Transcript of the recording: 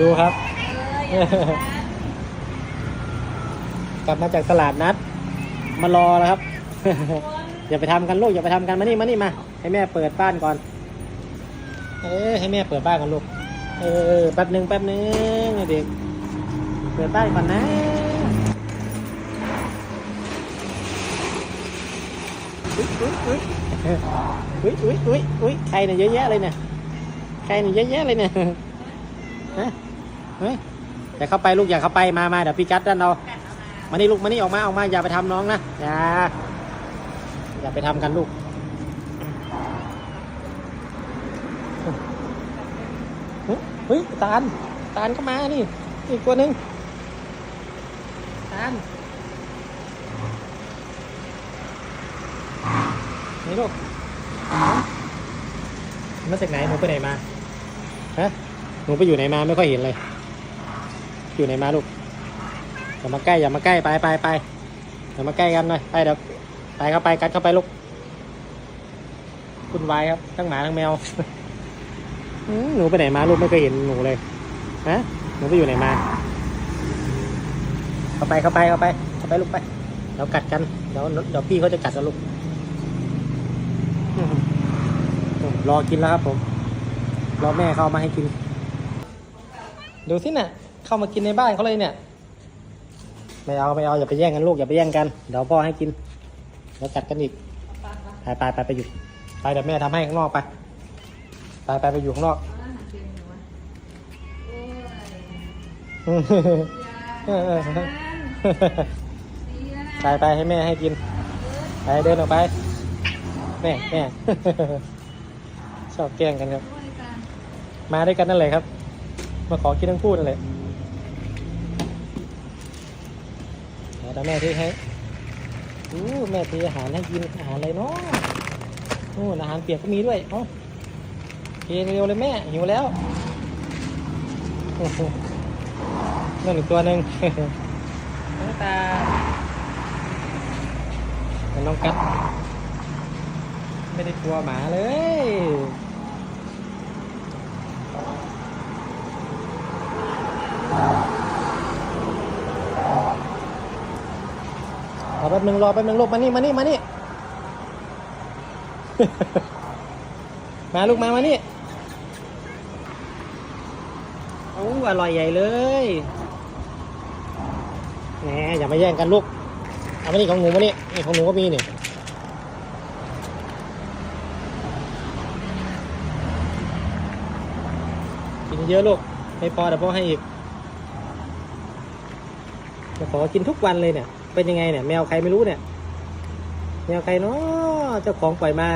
ดูครับ กลับมาจากตลาดนัด มารอแล้วครับ อย่าไปทำกันลูกอย่าไปทำกันมานี่มานี่มา ให้แม่เปิดบ้านก่อน เออให้แม่เปิดบ้านก่อนลูก เออแป๊บหนึ่งแป๊บหนึ่งเด็ก เปิดบ้านก่อนนะอุ้ยอุ้ยอุ้ยอุ้ยอุ้ยอุ้ยอุ้ยใครเนี่ยเยอะแยะเลยเนี่ยใครเนี่ยเยอะแยะเลยเนี่ย ฮะเฮ้ยอย่าเข้าไปลูกอย่าเข้าไปมามาเดี๋ยวพี่กัดด้านเรามานี่ลูกมานี่ออกมาออกมาอย่าไปทำน้องนะอย่าอย่าไปทำกันลูกเฮ้ยตาลตาลก็มานี่อีกตัวหนึ่งตาลนี่ลูกมาจากไหนหนูไปไหนมาฮะ หนูไปอยู่ไหนมาไม่ค่อยเห็นเลย อยู่ไหนมาลูกอย่ามาใกล้อย่ามาใกล้ไปไปไปอย่ามาใกล้กันหน่อยไปเดี๋ยวไปเข้าไปกัดเข้าไปลูกคุณวายครับทั้งหมาทั้งแมวหนูไปไหนมาลูกไม่เคยเห็นหนูเลยฮะหนูไปอยู่ไหนมา เข้าไปเข้าไปเข้าไปเข้าไปลูกไปเดี๋ยวกัดกันเดี๋ยวเดี๋ยวพี่เขาจะกัดกันลูกรอกินแล้วครับผมรอแม่เข้ามาให้กิน ดูสิน่ะเข้ามากินในบ้านเขาเลยเนี่ย ไม่เอาไม่เอาอย่าไปแย่งกันลูกอย่าไปแย่งกันเดี๋ยวพ่อให้กินเดี๋ยวกัดกันอีกไปไปไปไปอยู่ไปเดี๋ยวแม่ทำให้ข้างนอกไปไปไปไปอยู่ข้างนอกไปไปให้แม่ให้กิน ไปเดินออกไป แม่แม่ชอบแกล้งกันครับ มาด้วยกันนั่นแหละครับ มาขอกินทั้งคู่นั่นแหละเดี๋ยวแม่ที่ให้อู้แม่ทีอาหารให้กินอาหารอะไรเนาะนู่นอาหารเปียกก็มีด้วยเอ้าเทเร็วเลยแม่หิวแล้วนั่นอีกตัวหนึ่งน้องตาน้องกัด ไม่ได้กลัวหมาเลย แป๊บนึงรอแป๊บนึงลูกมานี่มานี่มานี่ มาลูกมามานี่โอ้อร่อยใหญ่เลยแหมอย่ามาแย่งกันลูกเอามานี่ของหนูมานี่นี่ของหนูก็มีนี่กินเยอะลูกไม่พอเดี๋ยวพ่อให้อีกจะขอกินทุกวันเลยเนี่ย เป็นยังไงเนี่ย แมวใครไม่รู้เนี่ย แมวใครเนาะเจ้าของปล่อยมา